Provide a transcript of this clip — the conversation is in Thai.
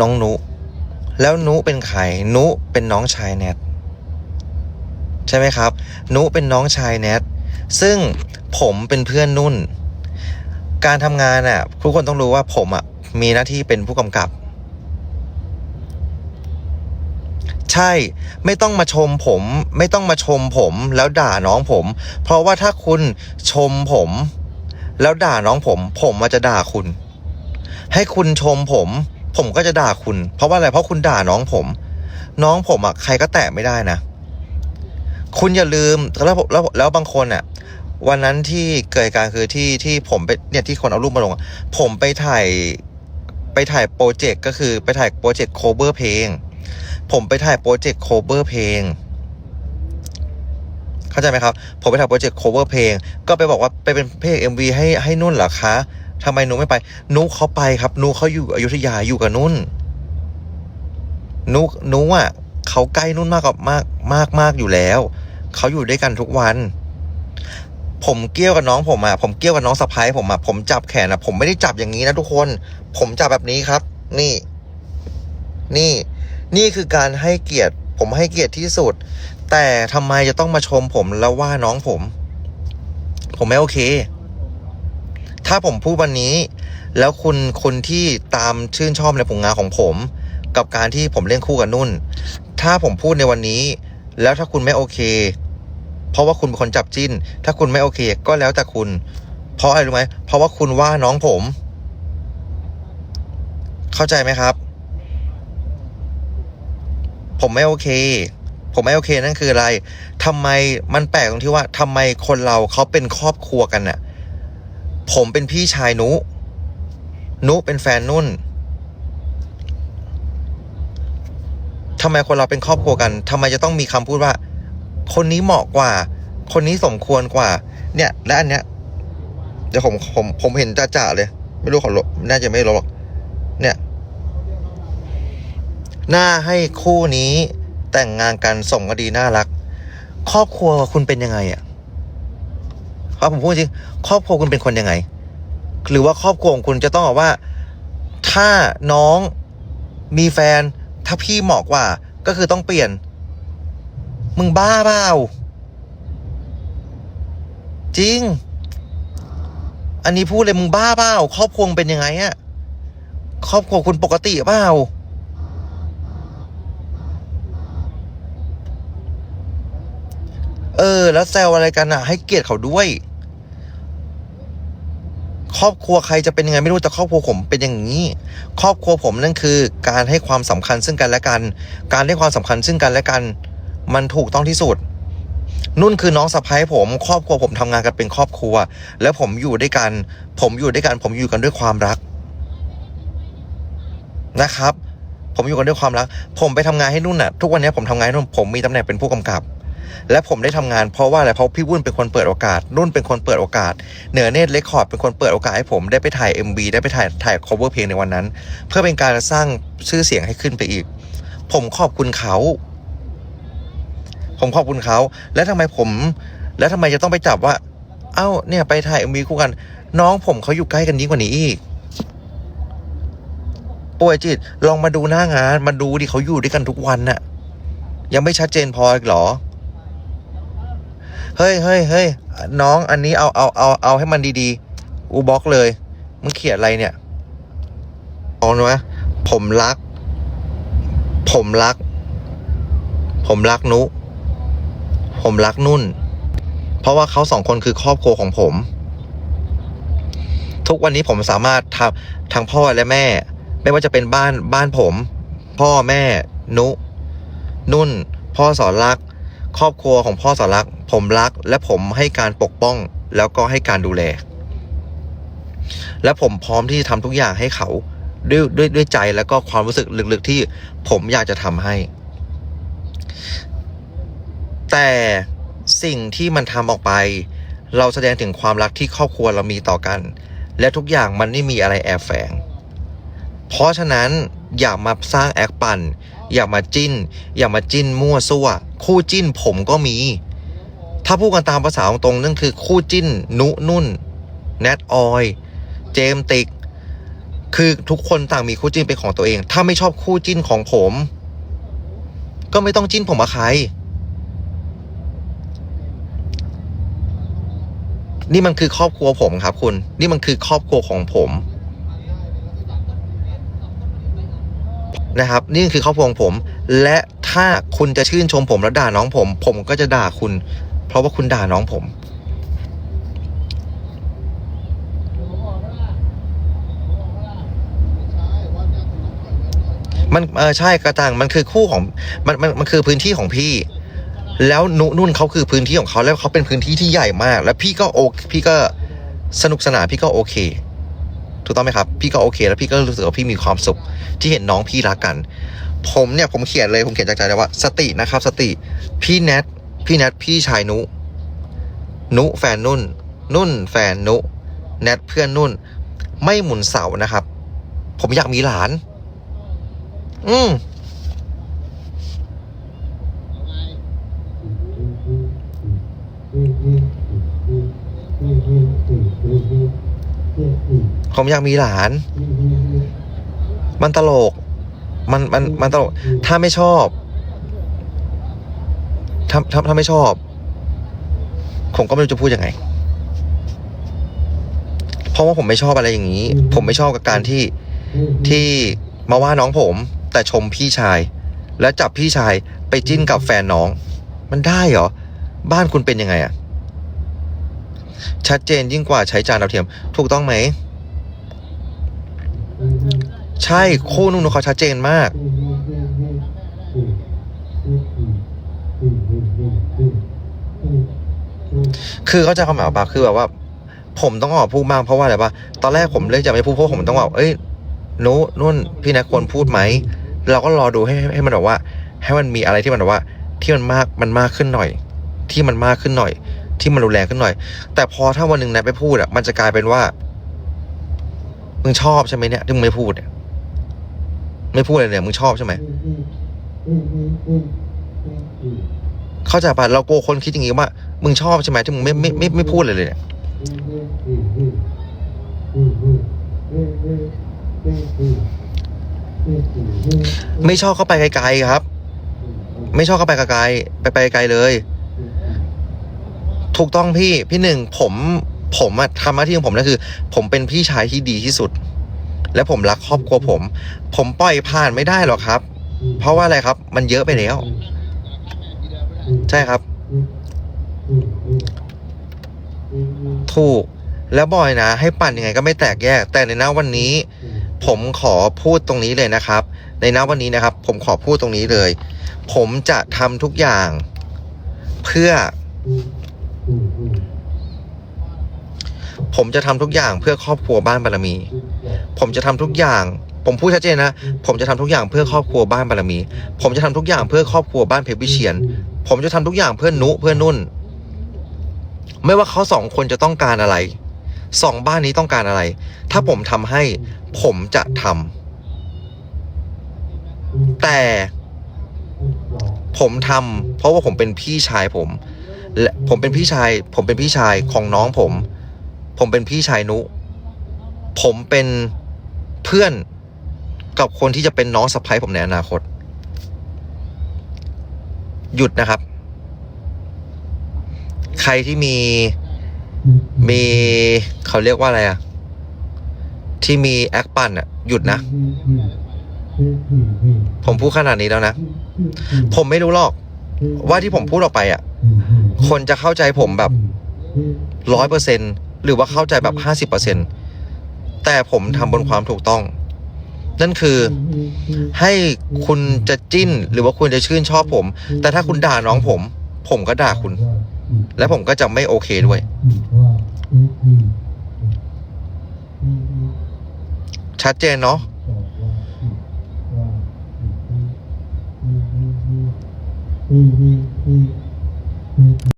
น้องนุ แล้วนุเป็นใครนุเป็นน้องชายแนทใช่ไหมครับ นุเป็นน้องชายแนทซึ่งผมเป็นเพื่อนนุ่น การทำงานอะทุกคนต้องรู้ว่าผมอะมีหน้าที่เป็นผู้กำกับ ใช่ไม่ต้องมาชมผม ไม่ต้องมาชมผมแล้วด่าน้องผม เพราะว่าถ้าคุณชมผม แล้วด่าน้องผม ผมมาจะด่าคุณ ให้คุณชมผม ผมก็จะด่าคุณ เพราะว่าอะไรเพราะคุณด่าน้องผม น้องผมอะใครก็แตะไม่ได้นะ คุณอย่าลืมแล้วแล้วแล้วบางคนอะ วันนั้นที่เกิดการคือที่ที่ผมไปเนี่ยที่คนเอารูปมาลง ผมไปถ่ายไปถ่ายโปรเจกต์ก็คือไปถ่ายโปรเจกต์โคเวอร์เพลง ผมไปถ่ายโปรเจกต์โคเวอร์เพลงเข้าใจไหมครับ ผมไปถ่ายโปรเจกต์โคเวอร์เพลง ก็ไปบอกว่าไปเป็นเพลง MV ให้ให้นุ่นเหรอคะ ทำไมนุไม่ไป นุเขาไปครับนุเขาอยู่อยุธยาอยู่กับนุ่น นุนุอะเขาใกล้นุ่นมากกับมากมากมากอยู่แล้ว เขาอยู่ด้วยกันทุกวัน ผมเกี้ยวกับน้องผมอะผมเกี้ยวกับน้องสะพ้ายผมอะผมจับแขนอะผมไม่ได้จับอย่างนี้นะทุกคน ผมจับแบบนี้ครับ นี่ นี่ นี่คือการให้เกียรติ ผมให้เกียรติที่สุด แต่ทำไมจะต้องมาชมผมแล้วว่าน้องผม ผมไม่โอเค ถ้าผมพูดวันนี้ แล้วคุณคนที่ตามชื่นชอบในผลงานของผม กับการที่ผมเล่นคู่กับนุ่น ถ้าผมพูดในวันนี้ แล้วถ้าคุณไม่โอเค เพราะว่าคุณเป็นคนจับจิ้น ถ้าคุณไม่โอเค ก็แล้วแต่คุณ เพราะอะไรรู้ไหมเพราะว่าคุณว่าน้องผม เข้าใจไหมครับ ผมไม่โอเคผมไม่โอเคนั่นคืออะไรทำไมมันแปลกตรงที่ว่าทำไมคนเราเขาเป็นครอบครัวกันน่ะ ผมเป็นพี่ชายนุ นุเป็นแฟนนุ่นทำไมคนเราเป็นครอบครัวกันทำไมจะต้องมีคำพูดว่า คนนี้เหมาะกว่า คนนี้สมควรกว่า เนี่ย และอันเนี้ยเดี๋ยวผมผมผมเห็นจ่าๆเลย ไม่รู้เขาลบน่าจะไม่ลบหรอก เนี่ยน่าให้คู่นี้แต่งงานกันสมกันดีน่ารัก ครอบครัวคุณเป็นยังไงอะ่ะ ครับผมพูดจริง ครอบครัวคุณเป็นคนยังไง หรือว่าครอบครัวของคุณจะต้องบอกว่า ถ้าน้องมีแฟน ถ้าพี่เหมาะกว่า ก็คือต้องเปลี่ยน มึงบ้าเปล่าจริง อันนี้พูดเลยมึงบ้าเปล่าครอบครัวเป็นยังไงอะครอบครัวคุณปกติเปล่าเออ แล้วแซวอะไรกันอะให้เกียรติเขาด้วย ครอบครัวใครจะเป็นยังไงไม่รู้แต่ครอบครัวผมเป็นอย่างนี้ ครอบครัวผมนั่นคือ การให้ความสำคัญซึ่งกันและกัน การให้ความสำคัญซึ่งกันและกัน มันถูกต้องที่สุด นุ่นคือน้องสะพ้ายผม ครอบครัวผมทำงานกันเป็นครอบครัว แล้วผมอยู่ด้วยกัน ผมอยู่ด้วยกัน ผมอยู่กันด้วยความรักนะครับ ผมอยู่กันด้วยความรัก ผมไปทำงานให้นุ่นน่ะ ทุกวันนี้ผมทำงานให้นุ่น ผมมีตำแหน่งเป็นผู้กำกับ และผมได้ทำงานเพราะว่าอะไรเพราะพี่วุ่นเป็นคนเปิดโอกาส นุ่นเป็นคนเปิดโอกาสเหนือเนตรเลคคอร์ดเป็นคนเปิดโอกาสให้ผมได้ไปถ่าย MV ได้ไปถ่ายถ่าย cover เพลงในวันนั้น เพื่อเป็นการสร้างชื่อเสียงให้ขึ้นไปอีก ผมขอบคุณเขา ผมขอบคุณเขา แล้วทำไมผม แล้วทำไมจะต้องไปจับว่า เอ้า เนี่ยไปถ่าย MV คู่กัน น้องผมเขาอยู่ใกล้กันยิ่งกว่านี้อีกป่วยจิตลองมาดูหน้างานมาดูดิเขาอยู่ด้วยกันทุกวันน่ะ ยังไม่ชัดเจนพออีกหรอ เฮ้ยเฮ้ยเฮ้ยน้องอันนี้เอาเอาเอาเอาให้มันดีๆ อูบล็อกเลย มึงเขียนอะไรเนี่ยเอาหนะผมรัก ผมรัก ผมรักนุ ผมรักนุ่น เพราะว่าเขาสองคนคือครอบครัวของผม ทุกวันนี้ผมสามารถทำทั้งพ่อและแม่ ไม่ว่าจะเป็นบ้านบ้านผม พ่อแม่ นุ นุ่น พ่อสอนรัก ครอบครัวของพ่อสอนรัก ผมรัก และผมให้การปกป้อง แล้วก็ให้การดูแล และผมพร้อมที่จะทำทุกอย่างให้เขาด้วยด้วยด้วยใจแล้วก็ความรู้สึกลึกๆที่ผมอยากจะทำให้ แต่สิ่งที่มันทำออกไป เราแสดงถึงความรักที่ครอบครัวเรามีต่อกัน และทุกอย่างมันไม่มีอะไรแอบแฝง เพราะฉะนั้นอย่ามาสร้างแอคปั่น อย่ามาจิ้น อย่ามาจิ้นมั่วซั่ว คู่จิ้นผมก็มี ถ้าพูดกันตามภาษาตรงๆนั่นคือคู่จิ้น นุนุ่นแนทออย เจมส์ติก คือทุกคนต่างมีคู่จิ้นเป็นของตัวเอง ถ้าไม่ชอบคู่จิ้นของผม ก็ไม่ต้องจิ้นผมกับใคร นี่มันคือครอบครัวผมครับคุณ นี่มันคือครอบครัวของผม นะครับ นี่คือครอบครัวของผม และถ้าคุณจะชื่นชมผมแล้วด่าน้องผม ผมก็จะด่าคุณ เพราะว่าคุณด่าน้องผม มันเออใช่กระตังมันคือคู่ของมันมันมันคือพื้นที่ของพี่ แล้วนุนุ่นเขาคือพื้นที่ของเขาแล้วเขาเป็นพื้นที่ที่ใหญ่มาก แล้วพี่ก็โอพี่ก็สนุกสนานพี่ก็โอเค ถูกต้องไหมครับ พี่ก็โอเค แล้วพี่ก็รู้สึกว่าพี่มีความสุข ที่เห็นน้องพี่รักกัน ผมเนี่ยผมเขียนเลยผมเขียนจากใจเลยว่า สตินะครับ สติ พี่แนทพี่แนทพี่ชายนุ นุแฟนนุ่น นุ่นแฟนนุ แนทเพื่อนนุ่น ไม่หมุนเสานะครับ ผมอยากมีหลาน อืม ผมอยากมีหลาน มันตลก มันมันมันตลก ถ้าไม่ชอบถ้าถ้าถ้าไม่ชอบ ผมก็ไม่รู้จะพูดยังไง เพราะว่าผมไม่ชอบอะไรอย่างนี้ ผมไม่ชอบกับการที่ที่มาว่าน้องผม แต่ชมพี่ชาย แล้วจับพี่ชายไปจิ้นกับแฟนน้อง มันได้เหรอ บ้านคุณเป็นยังไงอะชัดเจนยิ่งกว่าใช้จานดาวเทียม ถูกต้องไหม ใช่คู่นุ่นเขาชัดเจนมาก คือเขาจะคำหมายปะคือแบบว่า ผมต้องออกพูดบ้างเพราะว่าอะไรปะตอนแรกผมเลือกจะไม่พูดเพราะผมต้องบอกเอ้ยนุนุ่นพี่นักควรพูดไหม เราก็รอดูให้ให้ให้มันแบบว่า ให้มันมีอะไรที่มันแบบว่า ที่มันมากมันมากขึ้นหน่อย ที่มันมากขึ้นหน่อย ที่มันรุนแรงขึ้นหน่อย แต่พอถ้าวันหนึ่งนายไปพูดอะมันจะกลายเป็นว่า มึงชอบใช่ไหมเนี่ยที่มึงไม่พูดเนี่ยไม่พูดเลยเนี่ยมึงชอบใช่ไหมเข้าใจปะเราโกคนคิดอย่างงี้ว่า มึงชอบใช่ไหมที่มึงไม่ไม่ไม่ไม่พูดเลยเลยเนี่ยไม่ชอบเข้าไปไกลๆครับ ไม่ชอบเข้าไปไกลๆไปไปไกลเลย ถูกต้องพี่พี่หนึ่งผม ผมอะทำหน้าที่ของผมนั่นคือ ผมเป็นพี่ชายที่ดีที่สุด และผมรักครอบครัวผม ผมปล่อยผ่านไม่ได้หรอกครับ เพราะว่าอะไรครับ มันเยอะไปแล้ว ใช่ครับ ถูกแล้วบอยนะ ให้ปั่นยังไงก็ไม่แตกแยก แต่ในหน้าวันนี้ ผมขอพูดตรงนี้เลยนะครับ ในหน้าวันนี้นะครับ ผมขอพูดตรงนี้เลย ผมจะทำทุกอย่าง เพื่อ ผมจะทำทุกอย่างเพื่อครอบครัวบ้านบารมี ผมจะทำทุกอย่าง ผมพูดชัดเจนนะ ผมจะทำทุกอย่างเพื่อครอบครัวบ้านบารมี ผมจะทำทุกอย่างเพื่อครอบครัวบ้านเพชรวิเชียน ผมจะทำทุกอย่างเพื่อนุเพื่อนุ่น ไม่ว่าเขาสองคนจะต้องการอะไร สองบ้านนี้ต้องการอะไร ถ้าผมทำให้ ผมจะทำแต่ผมทำเพราะว่าผมเป็นพี่ชายผม และผมเป็นพี่ชาย ผมเป็นพี่ชายของน้องผม ผมเป็นพี่ชายนุ ผมเป็นเพื่อนกับคนที่จะเป็นน้องสะใภ้ผมในอนาคต หยุดนะครับ ใครที่มีมีเขาเรียกว่าอะไรอะที่มีแอคปั่นอะหยุดนะ ผมพูดขนาดนี้แล้วนะ ผมไม่รู้หรอก ว่าที่ผมพูดออกไปอะคนจะเข้าใจผมแบบร้อยเปอร์เซ็นต์ หรือว่าเข้าใจแบบห้าสิบเปอร์เซ็นแต่ผมทำบนความถูกต้อง นั่นคือให้คุณจะจิ้นหรือว่าคุณจะชื่นชอบผม แต่ถ้าคุณด่าน้องผม ผมก็ด่าคุณ และผมก็จะไม่โอเคด้วย ชัดเจนเนาะ